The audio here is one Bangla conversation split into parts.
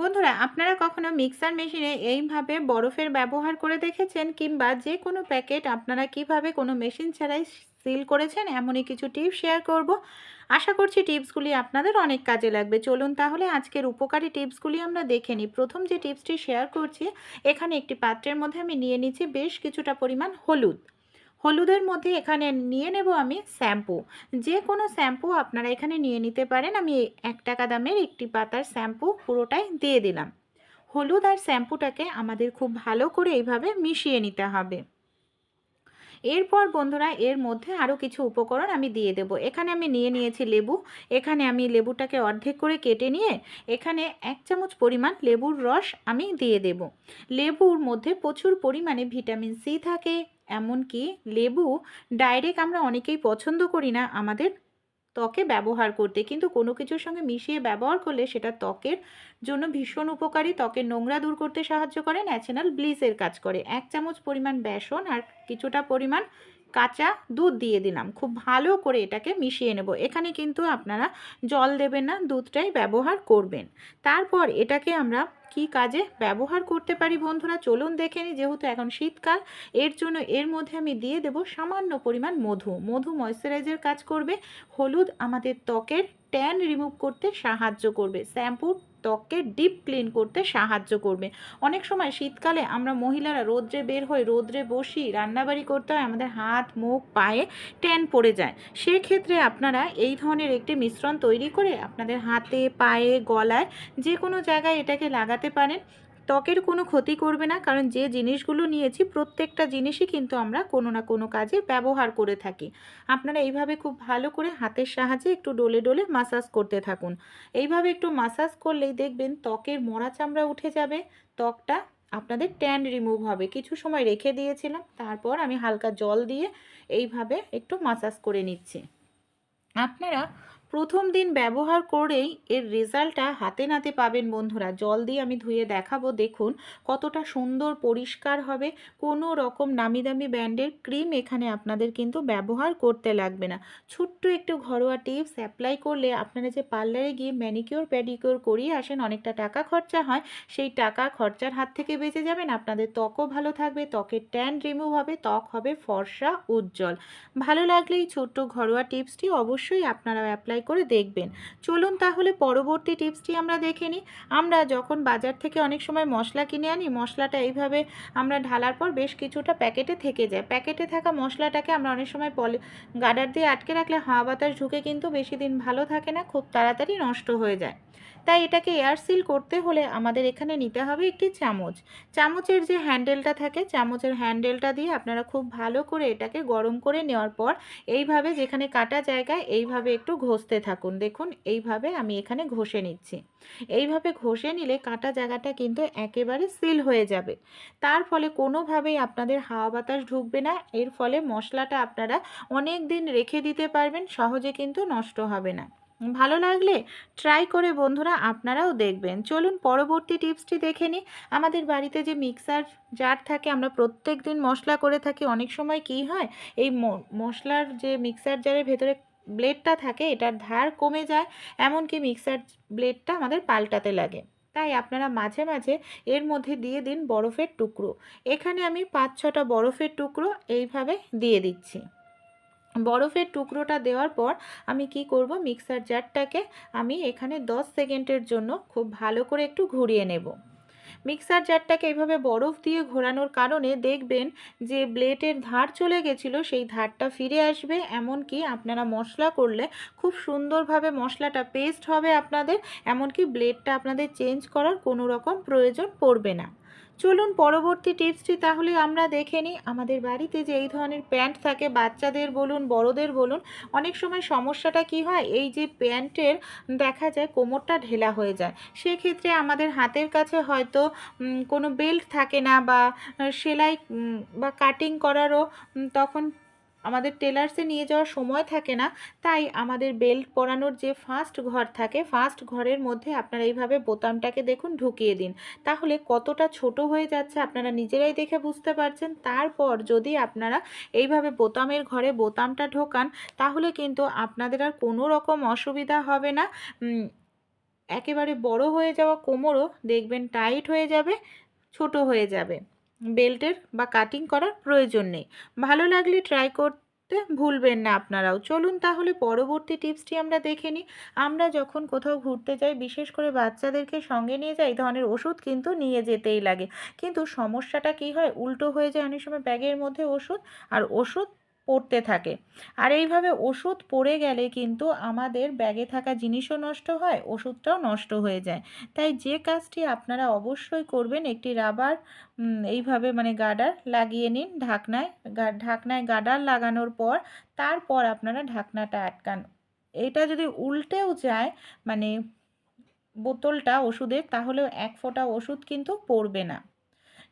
বন্ধুরা, আপনারা কখনো মিক্সার মেশিনে এইভাবে বরফের ব্যবহার করে দেখেছেন? কিংবা যে কোনো প্যাকেট আপনারা কীভাবে কোনো মেশিন ছাড়াই সিল করেছেন? এমনই কিছু টিপস শেয়ার করব। আশা করছি টিপসগুলি আপনাদের অনেক কাজে লাগবে। চলুন তাহলে আজকের উপকারী টিপসগুলি আমরা দেখে নিই। প্রথম যে টিপসটি শেয়ার করছি, এখানে একটি পাত্রের মধ্যে আমি নিয়ে নিচ্ছি বেশ কিছুটা পরিমাণ হলুদ। হলুদের মধ্যে এখানে নিয়ে নেব আমি শ্যাম্পু। যে কোনো শ্যাম্পু আপনারা এখানে নিয়ে নিতে পারেন। আমি এক টাকা দামের একটি পাতার শ্যাম্পু পুরোটাই দিয়ে দিলাম। হলুদ আর শ্যাম্পুটাকে আমাদের খুব ভালো করে এইভাবে মিশিয়ে নিতে হবে। এরপর বন্ধুরা, এর মধ্যে আরও কিছু উপকরণ আমি দিয়ে দেব। এখানে আমি নিয়ে নিয়েছি লেবু। এখানে আমি লেবুটাকে অর্ধেক করে কেটে নিয়ে এখানে এক চামচ পরিমাণ লেবুর রস আমি দিয়ে দেব। লেবুর মধ্যে প্রচুর পরিমাণে ভিটামিন সি থাকে এমনকি লেবু ডাইরেক্ট আমরা অনেকেই পছন্দ করি না আমাদের ত্বকে ব্যবহার করতে। কিন্তু কোনো কিছুর সঙ্গে মিশিয়ে ব্যবহার করলে সেটা ত্বকের জন্য ভীষণ উপকারী। ত্বকের নোংরা দূর করতে সাহায্য করে। ন্যাচারাল ব্লিচের কাজ করে। এক চামচ পরিমাণ বেসন আর কিছুটা পরিমাণ কাঁচা দুধ দিয়ে দিলাম। খুব ভালো করে এটাকে মিশিয়ে নেব। এখানে কিন্তু আপনারা জল দেবেন না, দুধটাই ব্যবহার করবেন। তারপর এটাকে আমরা কি কাজে ব্যবহার করতে পারি বন্ধুরা? চলুন দেখে নিই, যেহেতু এখন শীতকাল, এর জন্য এর মধ্যে আমি দিয়ে দেব সামান্য পরিমাণ মধু। মধু ময়শ্চারাইজার কাজ করবে, হলুদ আমাদের ত্বকের ট্যান রিমুভ করতে সাহায্য করবে। শ্যাম্পুর ত্বককে ডিপ ক্লিন করতে সাহায্য করবে। অনেক সময় শীতকালে আমরা মহিলারা রোদ্রে বের হই রোদ্রে বসি, রান্নাবাড়ি করতে হয়, আমাদের হাত, মুখ, পায়ে ট্যান পড়ে যায়। সেক্ষেত্রে আপনারা এই ধরনের একটি মিশ্রণ তৈরি করে আপনাদের হাতে, পায়ে, গলায় যে কোনো জায়গায় এটাকে লাগাতে পারেন। ত্বকের কোনো ক্ষতি করবে না, কারণ যে জিনিসগুলো নিয়েছি প্রত্যেকটা জিনিসই কিন্তু আমরা কোনো না কোনো কাজে ব্যবহার করে থাকি। আপনারা এইভাবে খুব ভালো করে হাতের সাহায্যে একটু ডলে ডলে মাসাজ করতে থাকুন। এইভাবে একটু মাসাজ করলেই দেখবেন ত্বকের মরা চামড়া উঠে যাবে, ত্বকটা আপনাদের ট্যান রিমুভ হবে। কিছু সময় রেখে দিয়েছিলাম, তারপর আমি হালকা জল দিয়ে এইভাবে একটু মাসাজ করে নিচ্ছি। আপনারা প্রথম দিন ব্যবহার করেই এর রেজাল্টটা হাতে নাতে পাবেন বন্ধুরা। জল দিয়ে আমি ধুয়ে দেখাবো, দেখুন কতটা সুন্দর পরিষ্কার হবে। কোনো রকম নামি দামি ব্র্যান্ডের ক্রিম এখানে আপনাদের কিন্তু ব্যবহার করতে লাগবে না। ছোট্ট একটু ঘরোয়া টিপস, অ্যাপ্লাই করলে আপনারা যে পার্লারে গিয়ে ম্যানিকিওর প্যাডিকিওর করিয়ে আসেন, অনেকটা টাকা খরচা হয়। সেই টাকা খরচার হাত থেকে বেঁচে যাবেন। আপনাদের ত্বকও ভালো থাকবে, ত্বকের ট্যান রিমুভ হবে, ত্বক হবে ফর্সা, উজ্জ্বল। ভালো লাগলে এই ছোট্ট ঘরোয়া টিপসটি অবশ্যই আপনারা অ্যাপ্লাই ট্রাই করে দেখবেন। চলুন তাহলে পরবর্তী টিপসটি আমরা দেখে নিই। আমরা যখন বাজার থেকে অনেক সময় মশলা কিনে আনি, মশলাটা এইভাবে আমরা ঢালার পর বেশ কিছুটা প্যাকেটে থেকে যায়। প্যাকেটে থাকা মশলাটাকে আমরা অনেক সময় পলি, গাডার দিয়ে আটকে রাখলে হাওয়া বাতাস ঢুকে কিন্তু বেশি দিন ভালো থাকে না, খুব তাড়াতাড়ি নষ্ট হয়ে যায়। তাই এটাকে এয়ার সিল করতে হলে আমাদের এখানে নিতে হবে একটি চামচ। চামচের যে হ্যান্ডেলটা থাকে, চামচের হ্যান্ডেলটা দিয়ে আপনারা খুব ভালো করে এটাকে গরম করে নেওয়ার পর এইভাবে যেখানে কাটা জায়গায় এইভাবে একটু ঘষতে থাকুন। দেখুন, এইভাবে আমি এখানে ঘষে নিচ্ছি। এইভাবে ঘষে নিলে কাটা জায়গাটা কিন্তু একেবারে সিল হয়ে যাবে। তার ফলে কোনোভাবেই আপনাদের হাওয়া বাতাস ঢুকবে না। এর ফলে মশলাটা আপনারা অনেক দিন রেখে দিতে পারবেন, সহজে কিন্তু নষ্ট হবে না। ভালো লাগলে ট্রাই করে বন্ধুরা আপনারাও দেখবেন। চলুন পরবর্তী টিপসটি দেখে নিই। আমাদের বাড়িতে যে মিক্সার জার থাকে, আমরা প্রত্যেক দিন মশলা করে থাকি। অনেক সময় কি হয়, এই মশলার যে মিক্সার জারের ভেতরে ব্লেডটা থাকে, এটার ধার কমে যায়, এমনকি মিক্সার ব্লেডটা আমাদের পাল্টাতে লাগে। তাই আপনারা মাঝে মাঝে এর মধ্যে দিয়ে দিন বরফের টুকরো। এখানে আমি পাঁচ ছটা বরফের টুকরো এইভাবে দিয়ে দিচ্ছি। বরফের টুকরোটা দেওয়ার পর আমি কি করব? মিক্সার জারটাকে আমি এখানে 10 সেকেন্ডের জন্য খুব ভালো করে একটু ঘুরিয়ে নেব। মিক্সার জারটাকে এইভাবে বরফ দিয়ে ঘোরানোর কারণে দেখবেন যে ব্লেডের ধার চলে গেছিল, সেই ধারটা ফিরে আসবে। এমনকি আপনারা মশলা করলে খুব সুন্দরভাবে মশলাটা পেস্ট হবে আপনাদের। এমনকি ব্লেডটা আপনাদের চেঞ্জ করার কোনো রকম প্রয়োজন পড়বে না। চলুন পরবর্তী টিপসটি তাহলে আমরা দেখে নিই। আমাদের বাড়িতে যে এই ধরনের প্যান্ট থাকে, বাচ্চাদের বলুন, বড়দের বলুন, অনেক সময় সমস্যাটা কি হয়? এই যে প্যান্টের দেখা যায় কোমরটা ঢেলা হয়ে যায়। সেক্ষেত্রে আমাদের হাতের কাছে হয়তো কোনো বেল্ট থাকে না বা সেলাই বা কাটিং করারও তখন আমাদের টেলার্সে নিয়ে যাওয়ার সময় থাকে না, তাই আমাদের বেল্ট পরানোর যে ফার্স্ট ঘর থাকে, ফার্স্ট ঘরের মধ্যে আপনারা এইভাবে বোতামটাকে দেখুন ঢুকিয়ে দিন। তাহলে কতটা ছোট হয়ে যাচ্ছে আপনারা নিজেরাই দেখে বুঝতে পারছেন। তারপর যদি আপনারা এইভাবে বোতামের ঘরে বোতামটা ঢোকান, তাহলে কিন্তু আপনাদের আর কোনো রকম অসুবিধা হবে না। একেবারে বড় হয়ে যাওয়া কোমরও দেখবেন টাইট হয়ে যাবে, ছোট হয়ে যাবে। বেল্টের বা কাটিং করার প্রয়োজন নেই। ভালো লাগলে ট্রাই করতে ভুলবেন না আপনারাও। চলুন তাহলে পরবর্তী টিপসটি আমরা দেখে নিই। আমরা যখন কোথাও ঘুরতে যাই, বিশেষ করে বাচ্চাদেরকে সঙ্গে নিয়ে যাই ধরনের ওষুধ কিন্তু নিয়ে যেতেই লাগে। কিন্তু সমস্যাটা কি হয়? উল্টো হয়ে যায় অনেক সময় ব্যাগের মধ্যে ওষুধ, আর ওষুধ পড়তে থাকে। আর এইভাবে ওষুধ পড়ে গেলে কিন্তু আমাদের ব্যাগে থাকা জিনিসও নষ্ট হয়, ওষুধটাও নষ্ট হয়ে যায়। তাই যে কাজটি আপনারা অবশ্যই করবেন, একটি রাবার এইভাবে মানে গার্ডার লাগিয়ে নিন ঢাকনায়। ঢাকনায় গার্ডার লাগানোর পর তারপর আপনারা ঢাকনাটা আটকান। এটা যদি উল্টেও যায় মানে বোতলটা ওষুধের, তাহলেও এক ফোঁটা ওষুধ কিন্তু পড়বে না।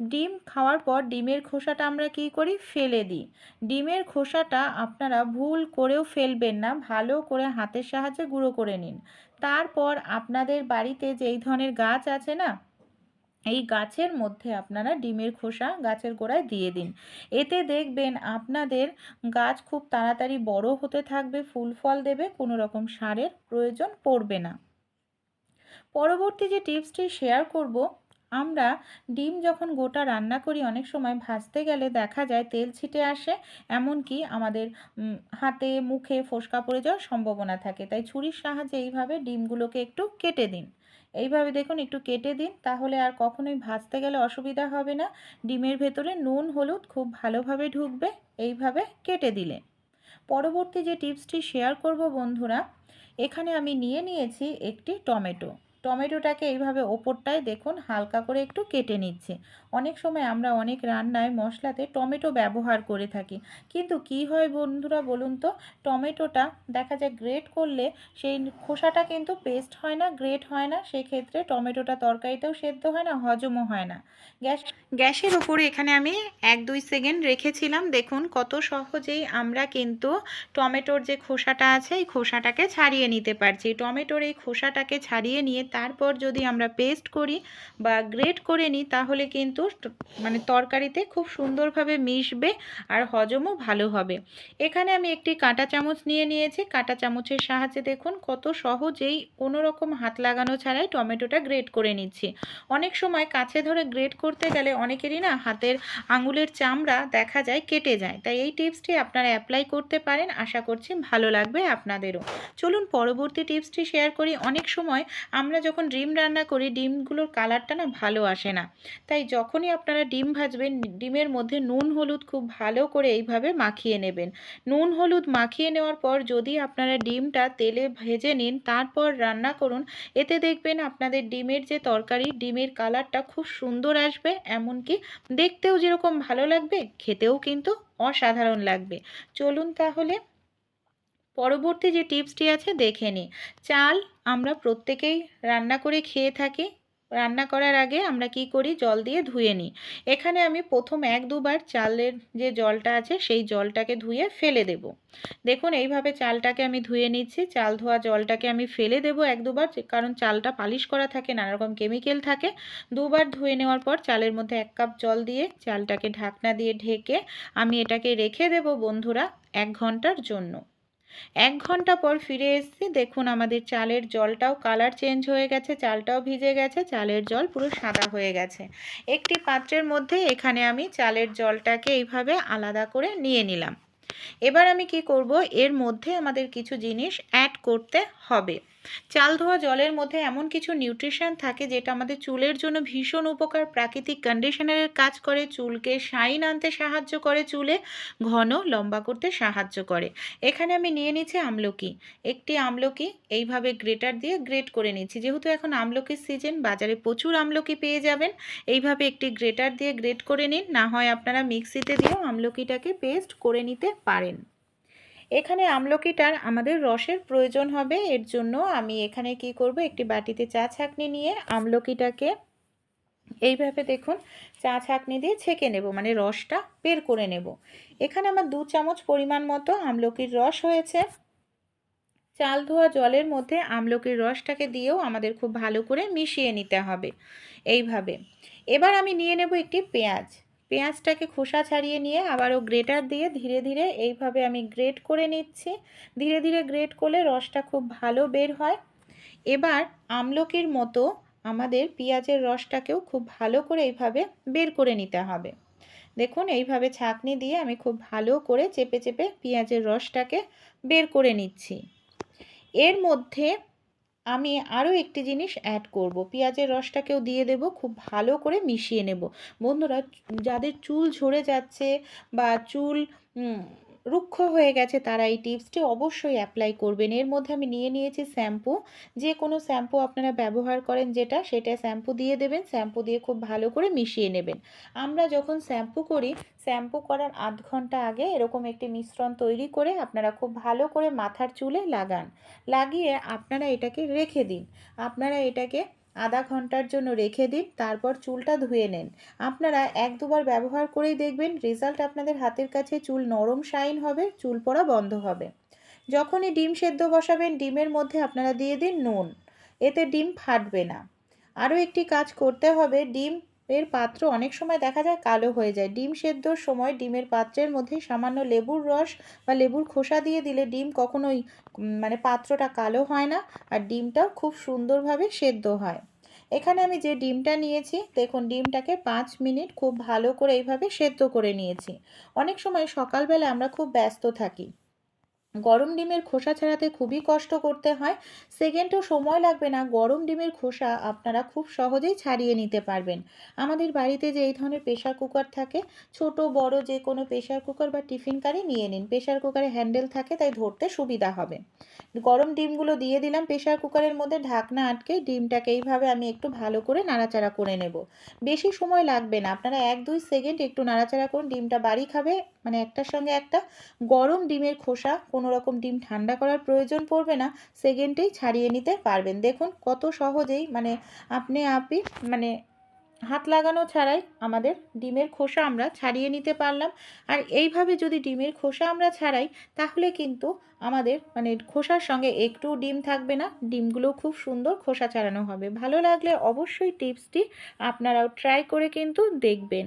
ডিম খাওয়ার পর ডিমের খোসাটা আমরা কি করি? ফেলে দিই। ডিমের খোসাটা আপনারা ভুল করেও ফেলবেন না, ভালো করে হাতের সাহায্যে গুঁড়ো করে নিন। তারপর আপনাদের বাড়িতে যেই ধরনের গাছ আছে না, এই গাছের মধ্যে আপনারা ডিমের খোসা গাছের গোড়ায় দিয়ে দিন। এতে দেখবেন আপনাদের গাছ খুব তাড়াতাড়ি বড় হতে থাকবে, ফুল ফল দেবে, কোনো রকম সারের প্রয়োজন পড়বে না। পরবর্তী যে টিপসটি শেয়ার করব আমরা ডিম যখন গোটা রান্না করি, অনেক সময় ভাজতে গেলে দেখা যায় তেল ছিটে আসে, এমনকি আমাদের হাতে, মুখে ফোসকা পড়ে যাওয়ার সম্ভাবনা থাকে। তাই ছুরির সাহায্যে এইভাবে ডিমগুলোকে একটু কেটে দিন। এইভাবে দেখুন, একটু কেটে দিন, তাহলে আর কখনোই ভাজতে গেলে অসুবিধা হবে না। ডিমের ভেতরে নুন, হলুদ খুব ভালোভাবে ঢুকবে, এইভাবে কেটে দিলে। পরবর্তী যে টিপসটি শেয়ার করব বন্ধুরা, এখানে আমি নিয়ে নিয়েছি একটি টমেটো। টমেটোটাকে এইভাবে ওপরটায় দেখুন হালকা করে একটু কেটে নিচ্ছে। অনেক সময় আমরা অনেক রান্নায় মশলাতে টমেটো ব্যবহার করে থাকি। কিন্তু কি হয় বন্ধুরা বলুন তো, টমেটোটা দেখা যায় গ্রেট করলে সেই খোসাটা কিন্তু পেস্ট হয় না, গ্রেট হয় না, সেক্ষেত্রে টমেটোটা তরকারিতেও সেদ্ধ হয় না, হজমও হয় না। গ্যাস গ্যাসের ওপরে এখানে আমি এক দুই সেকেন্ড রেখেছিলাম। দেখুন কত সহজেই আমরা কিন্তু টমেটোর যে খোসাটা আছে, এই খোসাটাকে ছাড়িয়ে নিতে পারছি। টমেটোর এই খোসাটাকে ছাড়িয়ে নিয়ে তারপর যদি আমরা পেস্ট করি বা গ্রেট করে নিই, তাহলে কিন্তু মানে তরকারিতে খুব সুন্দরভাবে মিশবে আর হজমও ভালো হবে। এখানে আমি একটি কাঁটা চামচ নিয়ে নিয়েছি। কাঁটা চামচের সাহায্যে দেখুন কত সহজেই কোনো রকম হাত লাগানো ছাড়াই টমেটোটা গ্রেট করে নিচ্ছি। অনেক সময় কাছে ধরে গ্রেট করতে গেলে অনেকেরই না হাতের আঙুলের চামড়া দেখা যায় কেটে যায়। তাই এই টিপসটি আপনারা অ্যাপ্লাই করতে পারেন। আশা করছি ভালো লাগবে আপনাদেরও। চলুন পরবর্তী টিপসটি শেয়ার করি। অনেক সময় আমরা যখন ডিম রান্না করি, ডিমগুলোর কালারটা না ভালো আসে না। তাই যখনই আপনারা ডিম ভাজবেন, ডিমের মধ্যে নুন, হলুদ খুব ভালো করে এইভাবে মাখিয়ে নেবেন। নুন, হলুদ মাখিয়ে নেওয়ার পর যদি আপনারা ডিমটা তেলে ভেজে নিন, তারপর রান্না করুন, এতে দেখবেন আপনাদের ডিমের যে তরকারি, ডিমের কালারটা খুব সুন্দর আসবে। এমনকি দেখতেও যেরকম ভালো লাগবে, খেতেও কিন্তু অসাধারণ লাগবে। চলুন তাহলে পরবর্তী যে টিপসটি আছে দেখে নিই চাল আমরা প্রত্যেকেই রান্না করে খেয়ে থাকি। রান্না করার আগে আমরা কি করি? জল দিয়ে ধুয়ে নিই এখানে আমি প্রথম এক দুবার চালের যে জলটা আছে, সেই জলটাকে ধুয়ে ফেলে দেব। দেখুন, এইভাবে চালটাকে আমি ধুয়ে নিচ্ছি। চাল ধোয়া জলটাকে আমি ফেলে দেব এক দুবার কারণ চালটা পালিশ করা থাকে নানা রকম কেমিক্যাল থাকে। দুবার ধুয়ে নেওয়ার পর চালের মধ্যে এক কাপ জল দিয়ে চালটাকে ঢাকনা দিয়ে ঢেকে আমি এটাকে রেখে দেব বন্ধুরা এক ঘণ্টার জন্য। এক ঘণ্টা পর ফিরে এসেছি। দেখুন আমাদের চালের জলটাও কালার চেঞ্জ হয়ে গেছে, চালটাও ভিজে গেছে, চালের জল পুরো সাদা হয়ে গেছে। একটি পাত্রের মধ্যে এখানে আমি চালের জলটাকে এইভাবে আলাদা করে নিয়ে নিলাম। এবার আমি কি করব? এর মধ্যে আমাদের কিছু জিনিস অ্যাড করতে হবে। চাল ধোয়া জলের মধ্যে এমন কিছু নিউট্রিশন থাকে যেটা আমাদের চুলের জন্য ভীষণ উপকার। প্রাকৃতিক কন্ডিশনারের কাজ করে, চুলকে শাইন আনতে সাহায্য করে, চুলে ঘন লম্বা করতে সাহায্য করে। এখানে আমি নিয়ে নিচ্ছি আমলকি। একটি আমলকি এইভাবে গ্রেটার দিয়ে গ্রেট করে নিচ্ছি। যেহেতু এখন আমলকির সিজন বাজারে প্রচুর আমলকি পেয়ে যাবেন, এইভাবে একটি গ্রেটার দিয়ে গ্রেট করে নিন। না হয় আপনারা মিক্সিতে দিয়েও আমলকিটাকে পেস্ট করে নিতে পারেন। এখানে আমলকিটার আমাদের রসের প্রয়োজন হবে, এর জন্য আমি এখানে কি করব, একটি বাটিতে চা ছাঁকনি নিয়ে আমলকিটাকে এইভাবে দেখুন, চা ছাঁকনি দিয়ে ছেঁকে নেব মানে রসটা বের করে নেব। এখানে আমার দু চামচ পরিমাণ মতো আমলকির রস হয়েছে। চাল ধোয়া জলের মধ্যে আমলকির রসটাকে দিয়েও আমাদের খুব ভালো করে মিশিয়ে নিতে হবে, এইভাবে। এবার আমি নিয়ে নেব একটি পেঁয়াজ। পেঁয়াজটাকে খোসা ছাড়িয়ে নিয়ে আবারও গ্রেটার দিয়ে ধীরে ধীরে এইভাবে আমি গ্রেট করে নিচ্ছি। ধীরে ধীরে গ্রেট করলে রসটা খুব ভালো বের হয়। এবার আমলকির মতো আমাদের পেঁয়াজের রসটাকেও খুব ভালো করে এইভাবে বের করে নিতে হবে। দেখুন, এইভাবে ছাঁকনি দিয়ে আমি খুব ভালো করে চেপে চেপে পেঁয়াজের রসটাকে বের করে নিচ্ছি। এর মধ্যে আমি আরও একটি জিনিস অ্যাড করব। পেঁয়াজের রসটাকেও দিয়ে দেব, খুব ভালো করে মিশিয়ে নেব। বন্ধুরা, যাদের চুল ঝরে যাচ্ছে বা চুল রুক্ষ হয়ে গেছে তারা এই টিপসটি অবশ্যই অ্যাপ্লাই করবেন। এর মধ্যে আমি নিয়ে নিয়েছি শ্যাম্পু যে কোনো শ্যাম্পু আপনারা ব্যবহার করেন যেটা, সেটা শ্যাম্পু দিয়ে দেবেন শ্যাম্পু দিয়ে খুব ভালো করে মিশিয়ে নেবেন। আমরা যখন শ্যাম্পু করি শ্যাম্পু করার আধ ঘণ্টা আগে এরকম একটি মিশ্রণ তৈরি করে আপনারা খুব ভালো করে মাথার চুলে লাগান। লাগিয়ে আপনারা এটাকে রেখে দিন। আপনারা এটাকে আধা ঘণ্টার জন্য রেখে দিন, তারপর চুলটা ধুয়ে নেন। আপনারা এক দুবার ব্যবহার করেই দেখবেন রেজাল্ট আপনাদের হাতের কাছে চুল নরম শাইন হবে, চুল পড়া বন্ধ হবে। যখনই ডিম সেদ্ধ বসাবেন, ডিমের মধ্যে আপনারা দিয়ে দিন নুন। এতে ডিম ফাটবে না। আরও একটি কাজ করতে হবে, ডিম এর পাত্র অনেক সময় দেখা যায় কালো হয়ে যায়। ডিম সেদ্ধর সময় ডিমের পাত্রের মধ্যে সামান্য লেবুর রস বা লেবুর খোসা দিয়ে দিলে ডিম কখনোই মানে পাত্রটা কালো হয় না আর ডিমটাও খুব সুন্দরভাবে সেদ্ধ হয়। এখানে আমি যে ডিমটা নিয়েছি, দেখুন ডিমটাকে পাঁচ মিনিট খুব ভালো করে এইভাবে সেদ্ধ করে নিয়েছি। অনেক সময় সকালবেলা আমরা খুব ব্যস্ত থাকি। গরম ডিমের খোসা ছাড়াতে খুবই কষ্ট করতে হয়। সেকেন্ডও সময় লাগবে না। গরম ডিমের খোসা আপনারা খুব সহজেই ছাড়িয়ে নিতে পারবেন। আমাদের বাড়িতে যে এই ধরনের প্রেশার কুকার থাকে, ছোট, বড় যে কোনো প্রেশার কুকার বা টিফিন কারি নিয়ে নিন। প্রেশার কুকারে হ্যান্ডেল থাকে, তাই ধরতে সুবিধা হবে। গরম ডিমগুলো দিয়ে দিলাম প্রেশার কুকারের মধ্যে, ঢাকনা আটকে ডিমটাকে এইভাবে আমি একটু ভালো করে নাড়াচাড়া করে নেব। বেশি সময় লাগবে না। আপনারা এক, দুই সেকেন্ড একটু নাড়াচাড়া করুন। ডিমটা বাড়ি খাবে মানে একটার সঙ্গে একটা। গরম ডিমের খোসা কোনো রকম ডিম ঠান্ডা করার প্রয়োজন পড়বে না, সেকেন্ডেই ছাড়িয়ে নিতে পারবেন। দেখুন কত সহজেই মানে আপনি আপনি মানে হাত লাগানো ছাড়াই আমাদের ডিমের খোসা আমরা ছাড়িয়ে নিতে পারলাম। আর এইভাবে যদি ডিমের খোসা আমরা ছাড়াই, তাহলে কিন্তু আমাদের মানে খোসার সঙ্গে একটু ডিম থাকবে না, ডিমগুলো খুব সুন্দর খোসা ছাড়ানো হবে। ভালো লাগলে অবশ্যই টিপসটি আপনারাও ট্রাই করে কিন্তু দেখবেন।